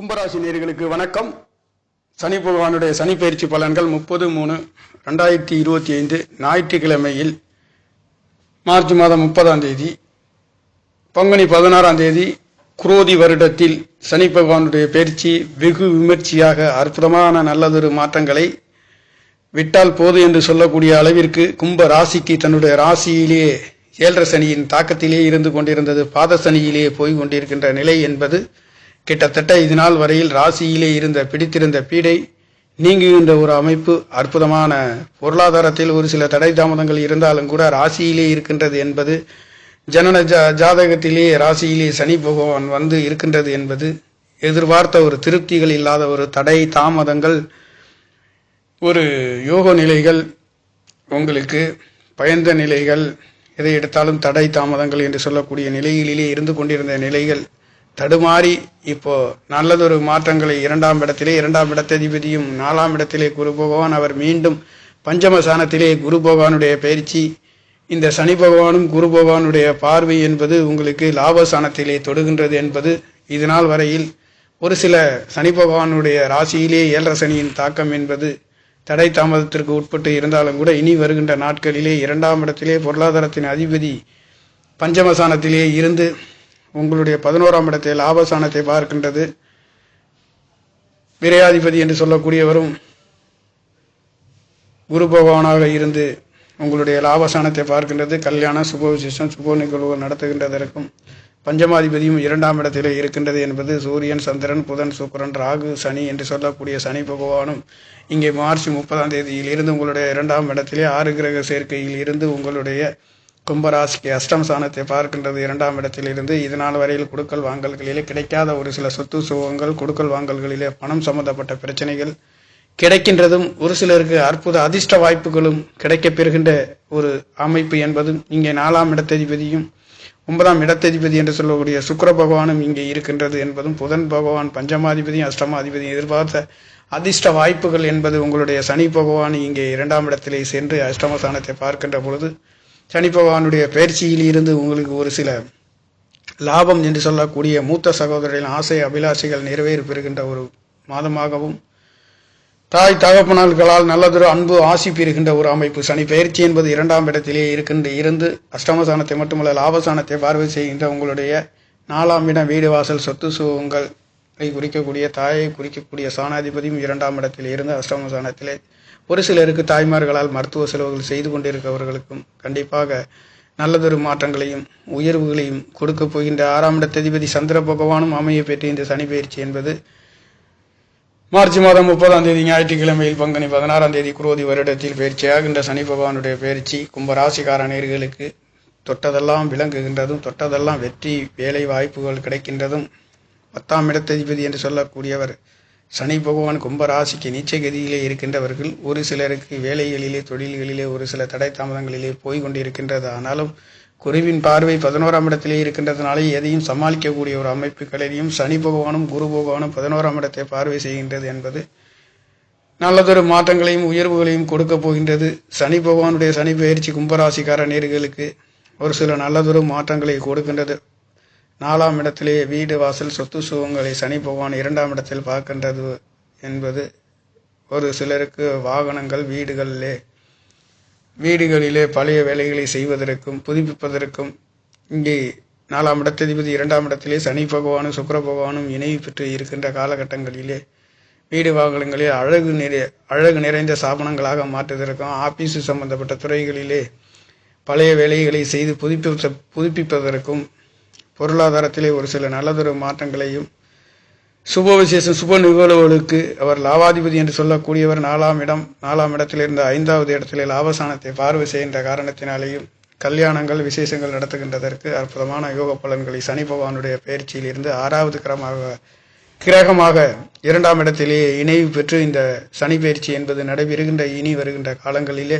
கும்பராசி நேர்களுக்கு வணக்கம். சனி பகவானுடைய சனி பயிற்சி பலன்கள் முப்பது மூணு ரெண்டாயிரத்தி இருபத்தி ஐந்து ஞாயிற்றுக்கிழமையில் மார்ச் மாதம் முப்பதாம் தேதி பங்குனி பதினாறாம் தேதி குரோதி வருடத்தில் சனி பகவானுடைய பயிற்சி வெகு விமர்சையாக அற்புதமான நல்லதொரு மாற்றங்களை விட்டால் போது என்று சொல்லக்கூடிய அளவிற்கு கும்ப ராசிக்கு தன்னுடைய ராசியிலேயே ஏழரை சனியின் தாக்கத்திலே இருந்து கொண்டிருந்தது. பாத சனியிலே போய் கொண்டிருக்கின்ற நிலை என்பது கிட்டத்தட்ட இது நாள் வரையில் ராசியிலே இருந்த பிடித்திருந்த பீடை நீங்குகின்ற ஒரு அமைப்பு அற்புதமான பொருளாதாரத்தில் ஒரு சில தடை தாமதங்கள் இருந்தாலும் கூட ராசியிலே இருக்கின்றது என்பது ஜனன ஜா ஜாதகத்திலே ராசியிலே சனி பகவான் வந்து இருக்கின்றது என்பது எதிர்பார்த்த ஒரு திருப்திகள் இல்லாத ஒரு தடை தாமதங்கள் ஒரு யோக நிலைகள் உங்களுக்கு பயந்த நிலைகள் எதை எடுத்தாலும் தடை தாமதங்கள் என்று சொல்லக்கூடிய நிலையிலேயே இருந்து கொண்டிருந்த நிலைகள் தடுமாறி இப்போ நல்லதொரு மாற்றங்களை இரண்டாம் இடத்திலே இரண்டாம் இடத்ததிபதியும் நாலாம் இடத்திலே குரு பகவான் அவர் மீண்டும் பஞ்சமசானத்திலே குரு பகவானுடைய பயிற்சி இந்த சனி பகவானும் குரு பகவானுடைய பார்வை என்பது உங்களுக்கு லாபஸ்தானத்திலே தொடுகின்றது என்பது இதனால் வரையில் ஒரு சில சனி பகவானுடைய ராசியிலே ஏழரை சனியின் தாக்கம் என்பது தடை தாமதத்திற்கு உட்பட்டு இருந்தாலும் கூட இனி வருகின்ற நாட்களிலே இரண்டாம் இடத்திலே பொருளாதாரத்தின் அதிபதி பஞ்சமசானத்திலே இருந்து உங்களுடைய பதினோராம் இடத்தை லாபஸ்தானத்தை பார்க்கின்றது. விரையாதிபதி என்று சொல்லக்கூடியவரும் குரு பகவானாக இருந்து உங்களுடைய லாபஸ்தானத்தை பார்க்கின்றது. கல்யாணம் சுப விசேஷம் சுப நிகழ்வு நடத்துகின்றதற்கும் பஞ்சமாதிபதியும் இரண்டாம் இடத்திலே இருக்கின்றது என்பது சூரியன் சந்திரன் புதன் சுக்கிரன் ராகு சனி என்று சொல்லக்கூடிய சனி பகவானும் இங்கே மார்ச் முப்பதாம் தேதியில் இருந்து உங்களுடைய இரண்டாம் இடத்திலே ஆறு கிரக சேர்க்கையில் இருந்து உங்களுடைய கும்பராசிக்கு அஷ்டம் சாணத்தை பார்க்கின்றது இரண்டாம் இடத்திலிருந்து. இதனால் வரையில் கொடுக்கல் வாங்கல்களிலே கிடைக்காத ஒரு சில சொத்து சுகங்கள் கொடுக்கல் வாங்கல்களிலே பணம் சம்பந்தப்பட்ட பிரச்சனைகள் கிடைக்கின்றதும் ஒரு சிலருக்கு அற்புத அதிர்ஷ்ட வாய்ப்புகளும் கிடைக்கப்பெறுகின்ற ஒரு அமைப்பு என்பதும் இங்கே நாலாம் இடத்ததிபதியும் ஒன்பதாம் இடத்ததிபதி என்று சொல்லக்கூடிய சுக்கர பகவானும் இங்கே இருக்கின்றது என்பதும் புதன் பகவான் பஞ்சமாதிபதியும் அஷ்டமாதிபதியும் எதிர்பார்த்த அதிர்ஷ்ட வாய்ப்புகள் என்பது உங்களுடைய சனி பகவான் இங்கே இரண்டாம் இடத்திலே சென்று அஷ்டமஸ்தானத்தை பார்க்கின்ற பொழுது சனி பகவானுடைய பயிற்சியில் இருந்து உங்களுக்கு ஒரு சில லாபம் என்று சொல்லக்கூடிய மூத்த சகோதரர்களின் ஆசை அபிலாஷைகள் நிறைவேறி பெறுகின்ற ஒரு மாதமாகவும் தாய் தகப்பனால்களால் நல்லதொரு அன்பு ஆசி பெறுகின்ற ஒரு அமைப்பு. சனி பயிற்சி என்பது இரண்டாம் இடத்திலே இருக்கின்ற இருந்து அஷ்டமசானத்தை மட்டுமல்ல லாபசானத்தை பார்வை செய்கின்ற உங்களுடைய நாலாம் இடம் வீடு வாசல் சொத்து சுகங்கள் குறிக்கக்கூடிய தாயை குறிக்கக்கூடிய சாணாதிபதியும் இரண்டாம் இடத்தில் இருந்து அஷ்டமசானத்திலே ஒரு சிலருக்கு தாய்மார்களால் மருத்துவ செலவுகள் செய்து கொண்டிருக்கிறவர்களுக்கும் கண்டிப்பாக நல்லதொரு மாற்றங்களையும் உயர்வுகளையும் கொடுக்க போகின்ற ஆறாம் இடத்ததிபதி சந்திர பகவானும் அமைய பெற்று இந்த சனி பயிற்சி என்பது மார்ச் மாதம் முப்பதாம் தேதி ஞாயிற்றுக்கிழமையில் பங்குனி பதினாறாம் தேதி குரோதி வருடத்தில் பயிற்சியாகின்ற சனி பகவானுடைய பயிற்சி கும்பராசிக்கார நேர்களுக்கு தொட்டதெல்லாம் விளங்குகின்றதும் தொட்டதெல்லாம் வெற்றி வேலை வாய்ப்புகள் கிடைக்கின்றதும் பத்தாம் இடத்ததிபதி என்று சொல்லக்கூடியவர் சனி பகவான் கும்பராசிக்கு நீச்சகதியிலே இருக்கின்றவர்கள் ஒரு சிலருக்கு வேலைகளிலே தொழில்களிலே ஒரு சில தடை தாமதங்களிலே போய்கொண்டிருக்கின்றது. ஆனாலும் குருவின் பார்வை பதினோராம் இடத்திலே இருக்கின்றதுனாலே எதையும் சமாளிக்கக்கூடிய ஒரு அமைப்புகளையும் சனி பகவானும் குரு பகவானும் பதினோராம் இடத்தை பார்வை செய்கின்றது என்பது நல்லதொரு மாற்றங்களையும் உயர்வுகளையும் கொடுக்க போகின்றது. சனி பகவானுடைய சனி பயிற்சி கும்பராசிக்கார நேர்களுக்கு ஒரு சில நல்லதொரு மாற்றங்களை கொடுக்கின்றது. நாலாம் இடத்திலே வீடு வாசல் சொத்து சுகங்களை சனி பகவான் இரண்டாம் இடத்தில் பார்க்கின்றது என்பது ஒரு சிலருக்கு வாகனங்கள் வீடுகளிலே வீடுகளிலே பழைய வேலைகளை செய்வதற்கும் புதுப்பிப்பதற்கும் இங்கே நாலாம் இடத்ததிபதி இரண்டாம் இடத்திலே சனி பகவானும் சுக்கர பகவானும் இணைவு பெற்று இருக்கின்ற காலகட்டங்களிலே வீடு வாகனங்களில் அழகு நிறை அழகு நிறைந்த சாபனங்களாக மாற்றுவதற்கும் ஆபீஸு சம்பந்தப்பட்ட துறைகளிலே பழைய வேலைகளை செய்து புதுப்பிப்ப புதுப்பிப்பதற்கும் பொருளாதாரத்திலே ஒரு சில நல்லதொரு மாற்றங்களையும் சுப விசேஷம் சுப நிகழ்வுகளுக்கு அவர் லாவாதிபதி என்று சொல்லக்கூடியவர் நாலாம் இடம் நாலாம் இடத்திலிருந்து ஐந்தாவது இடத்திலே லாபசானத்தை பார்வை செய்கின்ற காரணத்தினாலேயும் கல்யாணங்கள் விசேஷங்கள் நடத்துகின்றதற்கு அற்புதமான யோக பலன்களை சனி பகவானுடைய பயிற்சியிலிருந்து ஆறாவது கிரமாக கிரகமாக இரண்டாம் இடத்திலேயே இணைவு பெற்று இந்த சனி பயிற்சி என்பது நடைபெறுகின்ற இனி வருகின்ற காலங்களிலே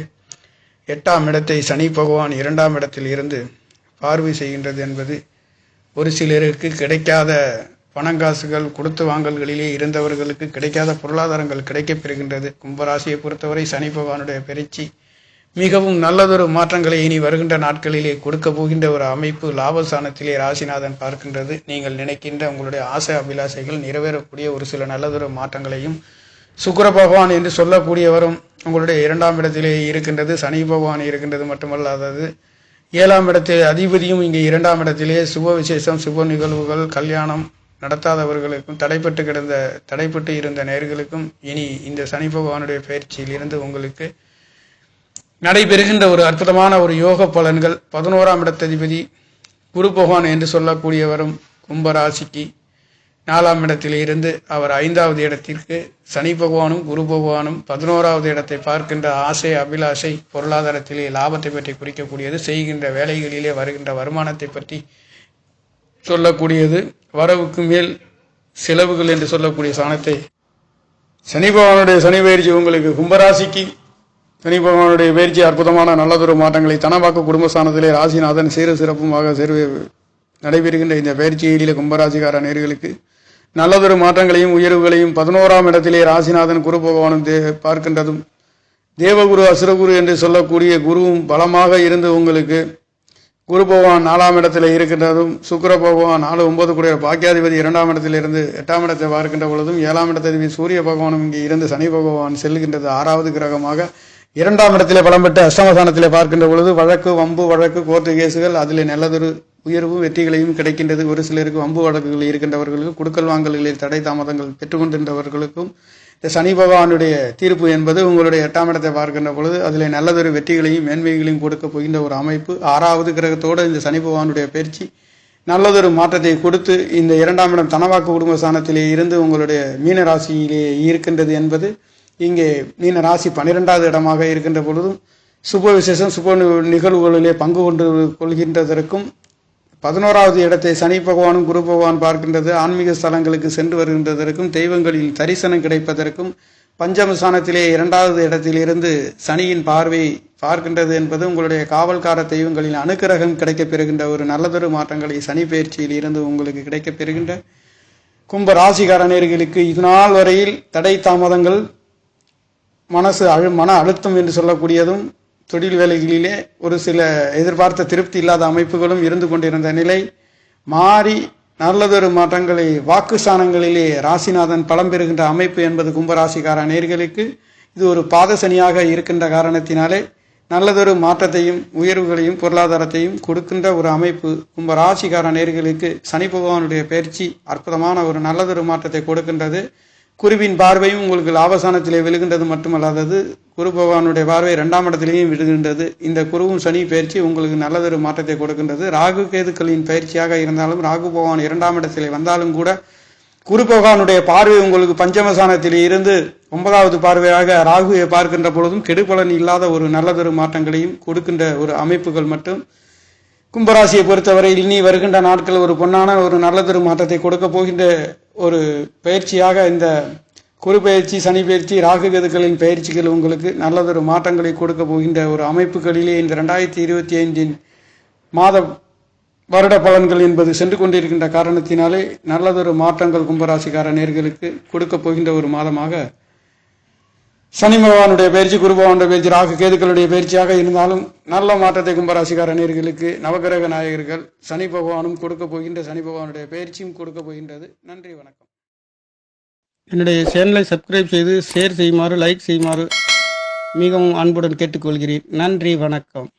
எட்டாம் இடத்தை சனி பகவான் இரண்டாம் இடத்தில் இருந்து பார்வை செய்கின்றது என்பது ஒரு சிலருக்கு கிடைக்காத பணங்காசுகள் கொடுத்து வாங்கல்களிலே இருந்தவர்களுக்கு கிடைக்காத பொருளாதாரங்கள் கிடைக்கப் பெறுகின்றது கும்பராசியை பொறுத்தவரை சனி பகவானுடைய பயிற்சி மிகவும் நல்லதொரு மாற்றங்களை இனி வருகின்ற நாட்களிலே கொடுக்க போகின்ற ஒரு அமைப்பு லாபஸ்தானத்திலே ராசிநாதன் பார்க்கின்றது. நீங்கள் நினைக்கின்ற உங்களுடைய ஆசை அபிலாசைகள் நிறைவேறக்கூடிய ஒரு சில நல்லதொரு மாற்றங்களையும் சுக்கர பகவான் என்று சொல்லக்கூடியவரும் உங்களுடைய இரண்டாம் இடத்திலே இருக்கின்றது. சனி பகவான் இருக்கின்றது மட்டுமல்லாதது ஏழாம் இடத்தில் அதிபதியும் இங்கே இரண்டாம் இடத்திலே சுப விசேஷம் சுப நிகழ்வுகள் கல்யாணம் நடத்தாதவர்களுக்கும் தடைப்பட்டு கிடந்த தடைப்பட்டு இருந்த நேர்களுக்கும் இனி இந்த சனி பகவானுடைய பயிற்சியில் இருந்து உங்களுக்கு நடைபெறுகின்ற ஒரு அற்புதமான ஒரு யோக பலன்கள். பதினோராம் இடத்ததிபதி குரு பகவான் என்று சொல்லக்கூடியவரும் கும்பராசிக்கு நாலாம் இடத்தில் இருந்து அவர் ஐந்தாவது இடத்திற்கு சனி பகவானும் குரு பகவானும் பதினோராவது இடத்தை பார்க்கின்ற ஆசை அபிலாஷை பொருளாதாரத்திலே லாபத்தை பற்றி குறிக்கக்கூடியது செய்கின்ற வேலைகளிலே வருகின்ற வருமானத்தை பற்றி சொல்லக்கூடியது. வரவுக்கு மேல் செலவுகள் என்று சொல்லக்கூடிய சாணத்தை சனி பகவானுடைய சனி பயிற்சி உங்களுக்கு கும்பராசிக்கு சனி பகவானுடைய பயிற்சி அற்புதமான நல்லதொரு மாற்றங்களை தனவாக்கு குடும்பஸ்தானத்திலே ராசிநாதன் சீர சிறப்புமாக சேர்வு நடைபெறுகின்ற இந்த பயிற்சியிலே கும்பராசிகார நேர்களுக்கு நல்லதொரு மாற்றங்களையும் உயர்வுகளையும் பதினோராம் இடத்திலே ராசிநாதன் குரு பகவானும் தே பார்க்கின்றதும். தேவகுரு அசுரகுரு என்று சொல்லக்கூடிய குருவும் பலமாக இருந்து உங்களுக்கு குரு பகவான் நாலாம் இடத்துல இருக்கின்றதும் சுக்கர பகவான் நாலு ஒன்பது கூடிய பாக்கியாதிபதி இரண்டாம் இடத்திலிருந்து எட்டாம் இடத்தை பார்க்கின்ற பொழுதும் ஏழாம் இடத்ததிபதி சூரிய பகவானும் இங்கே இருந்து சனி பகவான் செல்கின்றது. ஆறாவது கிரகமாக இரண்டாம் இடத்திலே பலம் பெற்று அஷ்டமஸ்தானத்திலே பார்க்கின்ற பொழுது வழக்கு வம்பு வழக்கு கோர்ட்டு கேசுகள் அதில் நல்லதொரு உயர்வும் வெற்றிகளையும் கிடைக்கின்றது. ஒரு சிலருக்கு வம்பு வழக்குகள் இருக்கின்றவர்களுக்கு குடுக்கல் வாங்கல்களில் தடை தாமதங்கள் பெற்றுக்கொண்டிருந்தவர்களுக்கும் இந்த சனி பகவானுடைய தீர்ப்பு என்பது உங்களுடைய எட்டாம் இடத்தை பார்க்கின்ற பொழுது அதில் நல்லதொரு வெற்றிகளையும் மேன்மைகளையும் கொடுக்க போகின்ற ஒரு அமைப்பு. ஆறாவது கிரகத்தோடு இந்த சனி பகவானுடைய பயிற்சி நல்லதொரு மாற்றத்தை கொடுத்து இந்த இரண்டாம் இடம் தனவாக்கு குடும்ப ஸ்தானத்திலே இருந்து உங்களுடைய மீன ராசியிலே இருக்கின்றது என்பது இங்கே மீன ராசி பன்னிரெண்டாவது இடமாக இருக்கின்ற பொழுதும் சுப விசேஷம் சுப நிகழ்வுகளிலே பங்கு கொண்டு கொள்கின்றதற்கும் பதினோராவது இடத்தை சனி பகவானும் குரு பகவான் பார்க்கின்றது. ஆன்மீக ஸ்தலங்களுக்கு சென்று வருகின்றதற்கும் தெய்வங்களில் தரிசனம் கிடைப்பதற்கும் பஞ்சமஸ்தானத்திலே இரண்டாவது இடத்திலிருந்து சனியின் பார்வை பார்க்கின்றது என்பது உங்களுடைய காவல்கார தெய்வங்களின் அனுக்கிரகம் கிடைக்கப் பெறுகின்ற ஒரு நல்லதொரு மாற்றங்களை சனி பயிற்சியில் இருந்து உங்களுக்கு கிடைக்கப் பெறுகின்ற கும்ப ராசிகாரணியர்களுக்கு இது நாள் வரையில் தடை தாமதங்கள் மனசு அழு மன அழுத்தம் என்று சொல்லக்கூடியதும் தொழில் வேலைகளிலே ஒரு சில எதிர்பார்த்த திருப்தி இல்லாத அமைப்புகளும் இருந்து கொண்டிருந்த நிலை மாறி நல்லதொரு மாற்றங்களை வாக்கு ஸ்தானங்களிலே ராசிநாதன் பலம் பெறுகின்ற அமைப்பு என்பது கும்பராசிக்கார நேர்களுக்கு இது ஒரு பாதசனியாக இருக்கின்ற காரணத்தினாலே நல்லதொரு மாற்றத்தையும் உயர்வுகளையும் பொருளாதாரத்தையும் கொடுக்கின்ற ஒரு அமைப்பு கும்ப ராசிக்கார நேர்களுக்கு சனி பகவானுடைய பயிற்சி அற்புதமான ஒரு நல்லதொரு மாற்றத்தை கொடுக்கின்றது. குருவின் பார்வையும் உங்களுக்கு லாபசானத்திலே விழுகின்றது மட்டுமல்லாதது குரு பகவானுடைய பார்வை இரண்டாம் இடத்திலேயும் விழுகின்றது. இந்த குருவும் சனி பயிற்சி உங்களுக்கு நல்லதொரு மாற்றத்தை கொடுக்கின்றது. ராகு கேதுக்களின் பயிற்சியாக இருந்தாலும் ராகு பகவான் இரண்டாம் இடத்திலே வந்தாலும் கூட குரு பகவானுடைய பார்வை உங்களுக்கு பஞ்சமசானத்தில் இருந்து ஒன்பதாவது பார்வையாக ராகுவை பார்க்கின்ற பொழுதும் கெடுபலன் இல்லாத ஒரு நல்லதொரு மாற்றங்களையும் கொடுக்கின்ற ஒரு அமைப்புகள் மட்டும். கும்பராசியை பொறுத்தவரை இனி வருகின்ற நாட்கள் ஒரு பொன்னான ஒரு நல்லதொரு மாற்றத்தை கொடுக்க போகின்ற ஒரு பயிற்சியாக இந்த குரு பயிற்சி சனி பயிற்சி ராகு கதுக்களின் பயிற்சிகள் உங்களுக்கு நல்லதொரு மாற்றங்களை கொடுக்க போகின்ற ஒரு அமைப்புகளிலே இந்த ரெண்டாயிரத்தி இருபத்தி ஐந்தின் மாத வருட பலன்கள் என்பது சென்று கொண்டிருக்கின்ற காரணத்தினாலே நல்லதொரு மாற்றங்கள் கும்பராசிக்கார நேர்களுக்கு கொடுக்க போகின்ற ஒரு மாதமாக சனி பகவானுடைய பயிற்சி குரு பகவானுடைய பயிற்சி ராகு கேதுக்களுடைய பயிற்சியாக இருந்தாலும் நல்ல மாற்றத்தை கும்பராசிக்கார நேர்களுக்கு நவகிரக நாயகர்கள் சனி பகவானும் கொடுக்க போகின்ற சனி பகவானுடைய பயிற்சியும் கொடுக்க போகின்றது. நன்றி வணக்கம். என்னுடைய சேனலை சப்ஸ்கிரைப் செய்து ஷேர் செய்யுமாறு லைக் செய்யுமாறு மிகவும் அன்புடன் கேட்டுக்கொள்கிறேன். நன்றி வணக்கம்.